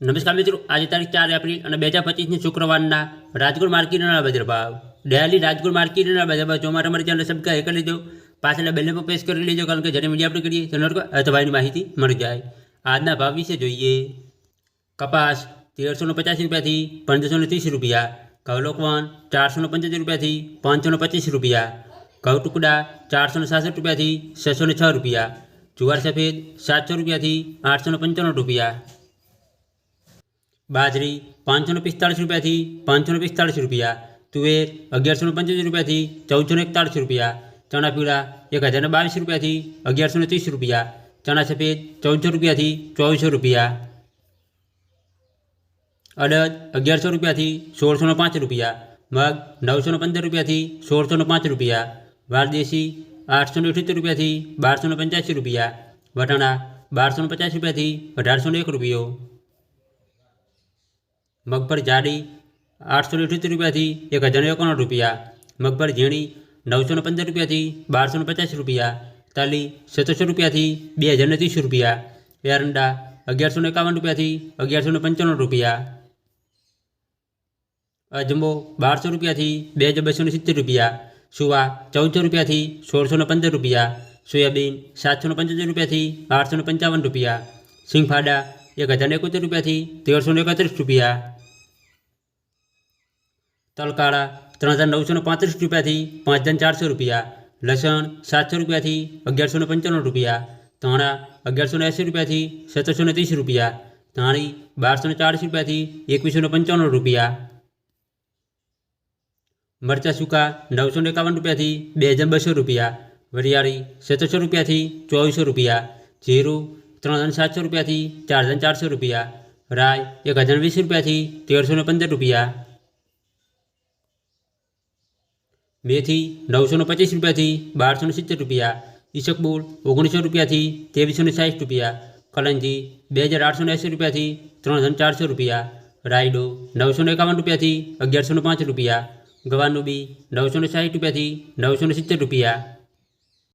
નમસ્કાર મિત્રો, આજે તારીખ ચાર એપ્રિલ અને બે હજાર પચીસની શુક્રવારના રાજકોટ માર્કેટના બજાર ભાવ. ડેલી રાજકોટ માર્કેટના બજાર ભાવ માટે અમારી ચેનલ સબસ્ક્રાઈબ કરી લેજો. પાછળ બેલને પર પ્રેસ કરી લેજો, કારણ કે જ્યારે મીડિયા આપણે કરીએ નોટ અથવાની માહિતી મળી જાય. આજના ભાવ વિશે જોઈએ. કપાસ તેરસો ને પચાસ રૂપિયાથી પંદરસો ને ત્રીસ રૂપિયા. ઘઉં લોકવન ચારસો ને પંચોતેર રૂપિયાથી પાંચસો ને પચીસ રૂપિયા. ઘઉ ટુકડા ચારસો ને સાસઠ રૂપિયાથી છસો ને છ રૂપિયા. જુવાર સફેદ સાતસો રૂપિયાથી આઠસો ને પંચાણું રૂપિયા. બાજરી પાંચસો ને પિસ્તાળીસ રૂપિયાથી પાંચસો ને પિસ્તાળીસ રૂપિયા તુવેર અગિયારસો ને પંચોતેર રૂપિયાથી ચૌદસો ને એકતાળીસ રૂપિયા ચણા પીળા એક હજાર ને બાવીસ રૂપિયાથી અગિયારસો ને ત્રીસ રૂપિયા ચણા સફેદ ચૌદસો રૂપિયાથી ચોવીસો રૂપિયા અડદ અગિયારસો રૂપિયાથી સોળસો ને પાંચ રૂપિયા મગ નવસો ને પંદર રૂપિયાથી સોળસો ને પાંચ રૂપિયા વારદેશી આઠસો ને અઠ્યોતેર રૂપિયાથી બારસો ને પંચ્યાસી રૂપિયા વટાણા બારસો ને પચાસ રૂપિયાથી અઢારસો ને એક રૂપિયો મગફળી જાડી આઠસો ને અઠ્યોતેર રૂપિયાથી એક હજાર એકાણું રૂપિયા મગફળી ઝીણી નવસો ને પંદર રૂપિયાથી બારસો ને પચાસ રૂપિયા તાલી સત્તરસો રૂપિયાથી બે હજાર ને ત્રીસ રૂપિયા એરંડા અગિયારસો ને એકાવન રૂપિયાથી અગિયારસો ને પંચાણું રૂપિયા અજમો બારસો રૂપિયાથી બે હજાર બસો ને સિત્તેર રૂપિયા સુવા ચૌદસો રૂપિયાથી સોળસો ને પંદર રૂપિયા સોયાબીન સાતસો ને પંચોતેર રૂપિયાથી આઠસો ને પંચાવન રૂપિયા સિંગફાડા એક હજાર ને એકોતેર રૂપિયાથી તેરસો ને એકત્રીસ રૂપિયા તલકાળા ત્રણ હજાર નવસો ને પાંત્રીસ રૂપિયાથી પાંચ હજાર ચારસો રૂપિયા લસણ સાતસો રૂપિયાથી અગિયારસો ને પંચાણું રૂપિયા ધાણા અગિયારસો ને એંસી રૂપિયાથી સત્તરસો ને ત્રીસ રૂપિયા ધાણી બારસો ને ચાળીસ રૂપિયાથી એકવીસો ને પંચાણું રૂપિયા મરચાં સૂકા નવસો ને એકાવન રૂપિયાથી બે હજાર બસો રૂપિયા વરિયાળી સત્તરસો રૂપિયાથી ચોવીસો રૂપિયા જીરું ત્રણ હજાર સાતસો રૂપિયાથી ચાર હજાર ચારસો રૂપિયા રાય એક હજાર વીસ રૂપિયાથી તેરસો ને પંદર રૂપિયા મેથી નવસો ને પચીસ રૂપિયાથી બારસોને સિત્તેર રૂપિયા ઈસકબુલ ઓગણીસો રૂપિયાથી ત્રેવીસો ને સાઠ રૂપિયા, કલંજી બે હજાર આઠસોને એંસી રૂપિયાથી ત્રણ હજાર ચારસો રૂપિયા, રાયડો નવસોને એકાવન રૂપિયાથી અગિયારસોને પાંચ રૂપિયા ગવાનું બી નવસો ને સાઠ રૂપિયાથી નવસોને સિત્તેર રૂપિયા